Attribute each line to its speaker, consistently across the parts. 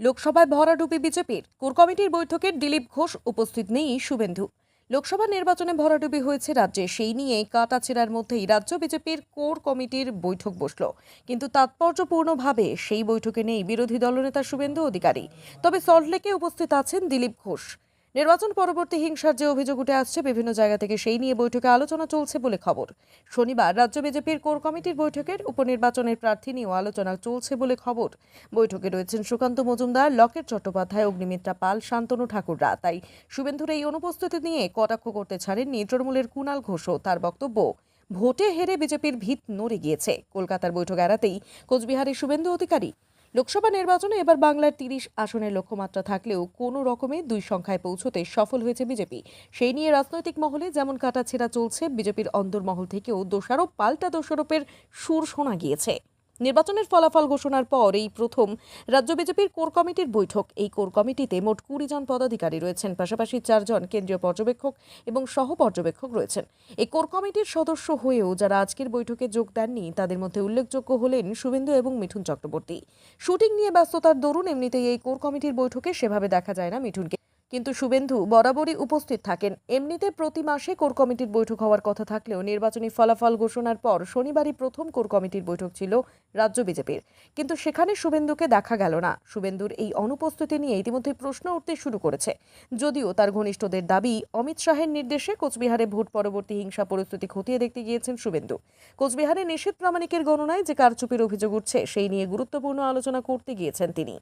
Speaker 1: লোকসভায় ভরাডুবি বিজেপির কোর কমিটির বৈঠকে দিলীপ ঘোষ উপস্থিত নেই শুভেন্দু। লোকসভা নির্বাচনে ভরাডুবি হয়েছে রাজ্যে, সেই নিয়ে কাটাছেড়ার মধ্যেই রাজ্য বিজেপির কোর কমিটির বৈঠক বসল। কিন্তু তাৎপর্যপূর্ণভাবে সেই বৈঠকে নেই বিরোধী দলনেতা শুভেন্দু অধিকারী। তবে সল্টলেকে উপস্থিত আছেন দিলীপ ঘোষ। নির্বাচন পরবর্তী হিংসার যে অভিযোগ উঠে আসছে, বিভিন্ন জায়গা থেকে সেই নিয়ে বৈঠকে আলোচনা চলছে বলে খবর। শনিবার রাজ্য বিজেপির কোর কমিটির বৈঠকের উপনির্বাচনের প্রার্থী নিয়েও আলোচনা চলছে বলে খবর। বৈঠকে রয়েছেন সুকান্ত মজুমদার, লকেট চট্টোপাধ্যায়, অগ্নিমিত্রা পাল, শান্তনু ঠাকুররা। তাই শুভেন্দুর এই অনুপস্থিতি নিয়ে কটাক্ষ করতে ছাড়েননি তৃণমূলের কুণাল ঘোষও তার বক্তব্য। ভোটে হেরে বিজেপির ভিত নড়ে গিয়েছে। কলকাতার বৈঠক এড়াতেই কোচবিহারের শুভেন্দু অধিকারী লোকসভা নির্বাচনে এবার বাংলার তিরিশ আসনের লক্ষ্যমাত্রা থাকলেও কোনো রকমে দুই সংখ্যায় পৌঁছতে সফল হয়েছে বিজেপি। সেই নিয়ে রাজনৈতিক মহলে যেমন কাটাছেড়া চলছে, বিজেপির অন্দরমহল থেকেও দোষারোপ, পাল্টা দোষারোপের সুর শোনা গিয়েছে। নির্বাচনের ফলাফল ঘোষণার পর এই প্রথম রাজ্য বিজেপির কোর কমিটির বৈঠক। এই কোর কমিটিতে মোট কুড়ি জন পদাধিকারী রয়েছেন, পাশাপাশি চারজন কেন্দ্রীয় পর্যবেক্ষক এবং সহ পর্যবেক্ষক রয়েছেন। এই কোর কমিটির সদস্য হয়েও যারা আজকের বৈঠকে যোগ দেননি, তাদের মধ্যে উল্লেখযোগ্য হলেন শুভেন্দু এবং মিঠুন চক্রবর্তী। শুটিং নিয়ে ব্যস্ততার দরুন এমনিতেই এই কোর কমিটির বৈঠকে সেভাবে দেখা যায় না মিঠুনকে। কিন্তু শুভেন্দু বরাবরই উপস্থিত থাকেন। এমনিতে প্রতি মাসে কোর কমিটির বৈঠক হওয়ার কথা থাকলেও নির্বাচনী ফলাফল ঘোষণার পর শনিবারই প্রথম কোর কমিটির বৈঠক ছিল রাজ্য বিজেপির। কিন্তু সেখানে শুভেন্দুকে দেখা গেল না। শুভেন্দুর এই অনুপস্থিতি নিয়ে ইতিমধ্যে প্রশ্ন উঠতে শুরু করেছে। যদিও তার ঘনিষ্ঠদের দাবি, অমিত শাহের নির্দেশে কোচবিহারে ভোট পরবর্তী হিংসা পরিস্থিতি খতিয়ে দেখতে গিয়েছেন শুভেন্দু। কোচবিহারে নিষেধ প্রামাণিকের গণনায় যে কারচুপির অভিযোগ উঠছে, সেই নিয়ে গুরুত্বপূর্ণ আলোচনা করতে গিয়েছেন তিনি।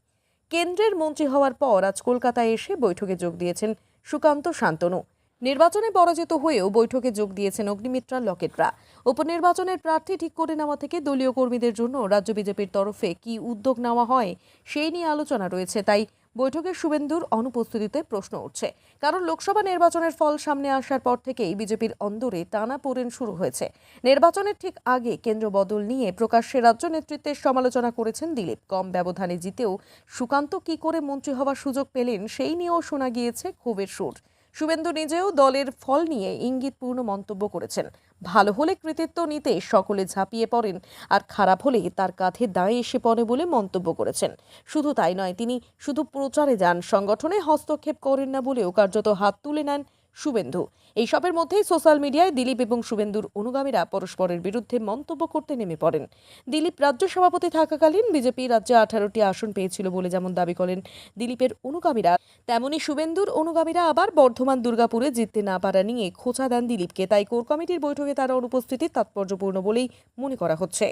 Speaker 1: কেন্দ্রের মন্ত্রী হওয়ার পর আজ কলকাতায় এসে বৈঠকে যোগ দিয়েছেন সুকান্ত শান্তনু। নির্বাচনে পরাজিত হয়েও বৈঠকে যোগ দিয়েছেন অগ্নিমিত্রা লকেটরা। উপনির্বাচনের প্রার্থী ঠিক করে নেওয়া থেকে দলীয় কর্মীদের জন্য রাজ্য বিজেপির তরফে কি উদ্যোগ নেওয়া হয়, সেই নিয়ে আলোচনা রয়েছে। তাই বৈঠকে শুভেন্দুর অনুপস্থিতিতে প্রশ্ন উঠছে। কারণ লোকসভা নির্বাচনের ফল সামনে আসার পর থেকেই বিজেপির অন্দরে টানা পোড়েন শুরু হয়েছে। নির্বাচনের ঠিক আগে কেন্দ্র বদল নিয়ে প্রকাশ্যে রাজ্য নেতৃত্বের সমালোচনা করেছেন দিলীপ। কম ব্যবধানে জিতেও সুকান্ত কি করে মন্ত্রী হওয়ার সুযোগ পেলেন সেই নিয়েও শোনা গিয়েছে ক্ষোভের সুর। শুভেন্দু নিজেও দলের ফল নিয়ে ইঙ্গিতপূর্ণ মন্তব্য করেছেন। ভালো হলে কৃতিত্ব নিতে সকলে ঝাঁপিয়ে পড়েন আর খারাপ হলে তার কাঁধে দাঁড়িয়ে এসে পড়ে বলে মন্তব্য করেছেন। শুধু তাই নয়, তিনি শুধু প্রচারে যান, সংগঠনে হস্তক্ষেপ করেন না বলেও কার্যত হাত তুলে নেন শুভেন্দু। এইসবের মধ্যেই সোশ্যাল মিডিয়ায় দিলীপ এবং শুভেন্দুর অনুগামীরা পরস্পরের বিরুদ্ধে মন্তব্য করতে নেমে পড়েন। দিলীপ রাজ্য সভাপতি থাকাকালীন বিজেপি রাজ্যে আঠারোটি আসন পেয়েছিল বলে যেমন দাবি করেন দিলীপের অনুগামীরা, তেমনি শুভেন্দুর অনুগামীরা আবার বর্ধমান, দুর্গাপুরে জিততে না পারা নিয়ে খোঁচা দেন দিলীপকে। তাই কোর কমিটির বৈঠকে তার অনুপস্থিতি তাৎপর্যপূর্ণ বলেই মনে করা হচ্ছে।